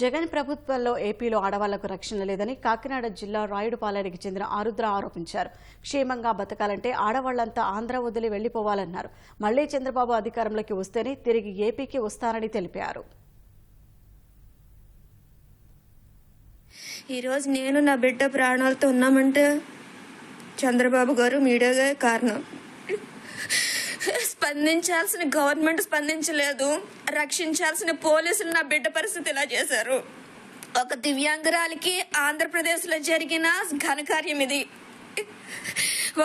జగన్ ప్రభుత్వంలో ఏపీలో ఆడవాళ్ళకు రక్షణ లేదని కాకినాడ జిల్లా రాయుడుపాలెనికి చెందిన ఆరుద్ర ఆరోపించారు. క్షేమంగా బతకాలంటే ఆడవాళ్ళంతా ఆంధ్ర వదిలి వెళ్ళిపోవాలన్నారు మళ్ళీ చంద్రబాబు అధికారంలోకి వస్తేనే తిరిగి ఏపీకి వస్తానని తెలిపారు. ఈరోజు నేను నా బిడ్డ ప్రాణాలతో ఉన్నామంటే చంద్రబాబు గారు మీడియాగా కారణం. స్పందించాల్సిన గవర్నమెంట్ స్పందించలేదు. రక్షించాల్సిన పోలీసులు నా బిడ్డ పరిస్థితి ఇలా చేశారు. ఒక దివ్యాంగురాలికి ఆంధ్రప్రదేశ్లో జరిగిన ఘనకార్యం ఇది.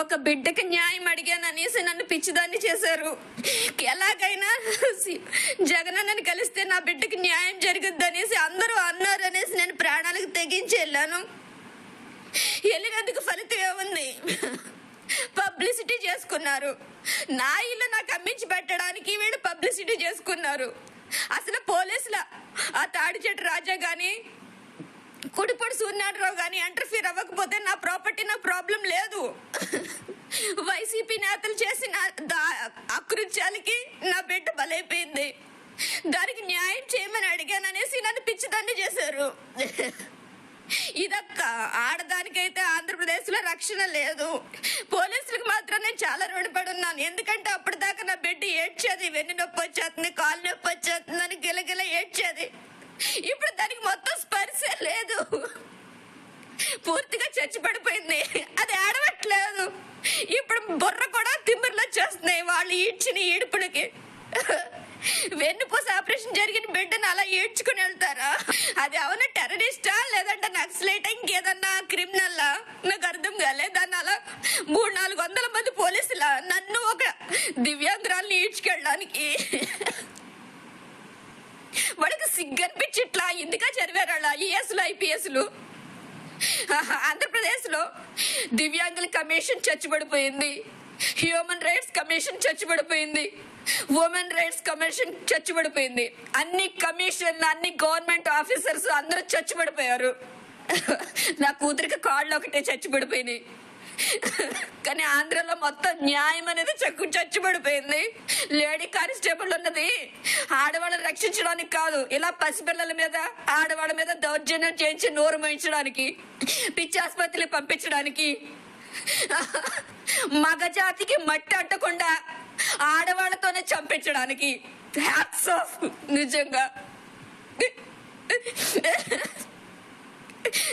ఒక బిడ్డకి న్యాయం అడిగాను అనేసి నన్ను పిచ్చిదాన్ని చేశారు. ఎలాగైనా జగన్ జగనన్నని కలిస్తే నా బిడ్డకి న్యాయం జరుగుద్ది అనేసి అందరూ అన్నారు అనేసి నేను ప్రాణాలకు తెగించి వెళ్ళాను. వెళ్ళినందుకు ఫలితం ఏముంది? పబ్లిసిటీ చేసుకున్నారు. నా ఇల్లు నాకు అమ్మించి పెట్టడానికి వీళ్ళు పబ్లిసిటీ చేసుకున్నారు. అసలు పోలీసుల ఆ తాడి చెట్టు రాజా కానీ కుడిపొడి సూర్యనారాయణరావు కానీ ఇంటర్ఫీర్ అవ్వకపోతే నా ప్రాపర్టీ నా ప్రాబ్లం లేదు. వైసీపీ నేతలు చేసిన అకృత్యాలకి నా బిడ్డ బలైపోయింది. దానికి న్యాయం చేయమని అడిగాననేసి నన్ను పిచ్చిదండి చేశారు. ఇదక్క ఆడదానికైతే ఆంధ్రప్రదేశ్లో రక్షణ లేదు. పోలీసులకు మాత్రం నేను చాలా రుణపడి ఉన్నాను ఎందుకంటే అప్పటిదాకా నా బిడ్డ ఏడ్చేది వెన్ను నొప్పి వచ్చేస్తుంది కాలు నొప్పి వచ్చేస్తుంది అని గిలగిల ఏడ్చేది. ఇప్పుడు దానికి మొత్తం స్పర్శ లేదు. పూర్తిగా చచ్చి పడిపోయింది అది ఆడవట్లేదు ఇప్పుడు బుర్ర కూడా తిమ్మిర్లు వచ్చేస్తున్నాయి వాళ్ళు ఈడ్చిన ఈడుపులకి. వెన్నుపూస ఆపరేషన్ జరిగిన బిడ్డను అలా ఏడ్చుకుని వెళ్తారా? అది అవును టెర్రరిస్టా? లేదంటే క్రిమినల్ నాకు అర్థం కాలే దాన్ని అలా మూడు నాలుగు వందల మంది పోలీసుల? నన్ను ఒక దివ్యాంగురాల్ని ఈడ్చుకెళ్ళడానికి? వాడికి సిగ్గనిపించి ఇట్లా ఎందుకా చదివారు అలా? ఈఎస్లు ఐపీఎస్లు? ఆంధ్రప్రదేశ్లో దివ్యాంగుల కమిషన్ చచ్చుబడిపోయింది హ్యూమన్ రైట్స్ కమిషన్ చచ్చుబడిపోయింది ఉమెన్ రైట్స్ కమిషన్ చచ్చుబడిపోయింది అన్ని కమిషన్ అన్ని గవర్నమెంట్ ఆఫీసర్స్ అందరూ చచ్చుబడిపోయారు నా కూతురికి కాళ్ళు ఒకటే చచ్చిపడిపోయినాయి. కానీ ఆంధ్రలో మొత్తం న్యాయం అనేది చక్కు చచ్చిపడిపోయింది. లేడీ కానిస్టేబుల్ ఉన్నది. ఆడవాళ్ళని రక్షించడానికి కాదు ఇలా పసిపిల్లల మీద ఆడవాళ్ళ మీద దౌర్జన్యం చేయించి నోరు మోయించడానికి పిచ్చి ఆసుపత్రికి పంపించడానికి మగజాతికి మట్టి అంటకుండా ఆడవాళ్ళతోనే చంపించడానికి. నిజంగా.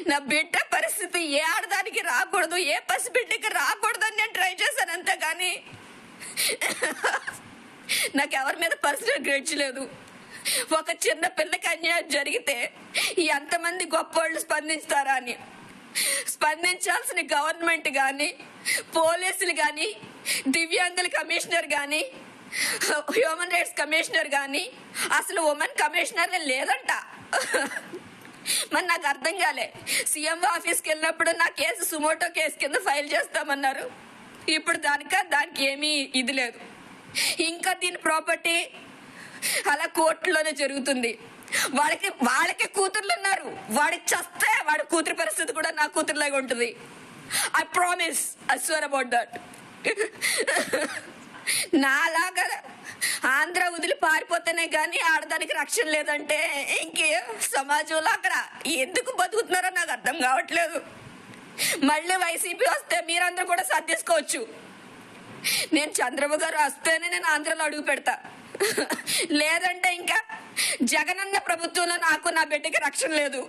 నా బిడ్డ పరిస్థితి ఏ ఆడదానికి రాకూడదు ఏ పసి బిడ్డకి రాకూడదు అని నేను ట్రై చేశాను అంతే కానీ నాకు ఎవరి మీద పర్సనల్ గ్రేడ్స్ లేదు. ఒక చిన్న పిల్లకి అన్యాయం జరిగితే ఎంతమంది గొప్పవాళ్ళు స్పందిస్తారా అని. స్పందించాల్సిన గవర్నమెంట్ కానీ పోలీసులు కానీ దివ్యాంగుల కమిషనర్ కానీ హ్యూమన్ రైట్స్ కమిషనర్ కానీ అసలు ఉమెన్ కమిషనర్ లేదంట. మరి నాకు అర్థం కాలే. సీఎం ఆఫీస్కి వెళ్ళినప్పుడు నా కేసు సుమోటో కేసు కింద ఫైల్ చేస్తామన్నారు. ఇప్పుడు దానిక దానికి ఏమీ ఇది లేదు. ఇంకా దీని ప్రాపర్టీ అలా కోర్టులోనే జరుగుతుంది. వాళ్ళకి వాళ్ళకి కూతుర్లు ఉన్నారు. వాడికి చస్తే వాడి కూతురు పరిస్థితి కూడా నా కూతురులాగా ఉంటుంది. I promise I swear about that నాలాగా ఆంధ్ర వదిలి పారిపోతేనే కానీ ఆడదానికి రక్షణ లేదంటే ఇంకే సమాజంలో అక్కడ ఎందుకు బతుకుతున్నారో నాకు అర్థం కావట్లేదు. మళ్ళీ వైసీపీ వస్తే మీరందరూ కూడా సర్దేసుకోవచ్చు నేను చంద్రబాబు గారు వస్తేనే నేను ఆంధ్రలో అడుగు పెడతా. లేదంటే ఇంకా జగనన్న ప్రభుత్వంలో నాకు నా బిడ్డకి రక్షణ లేదు.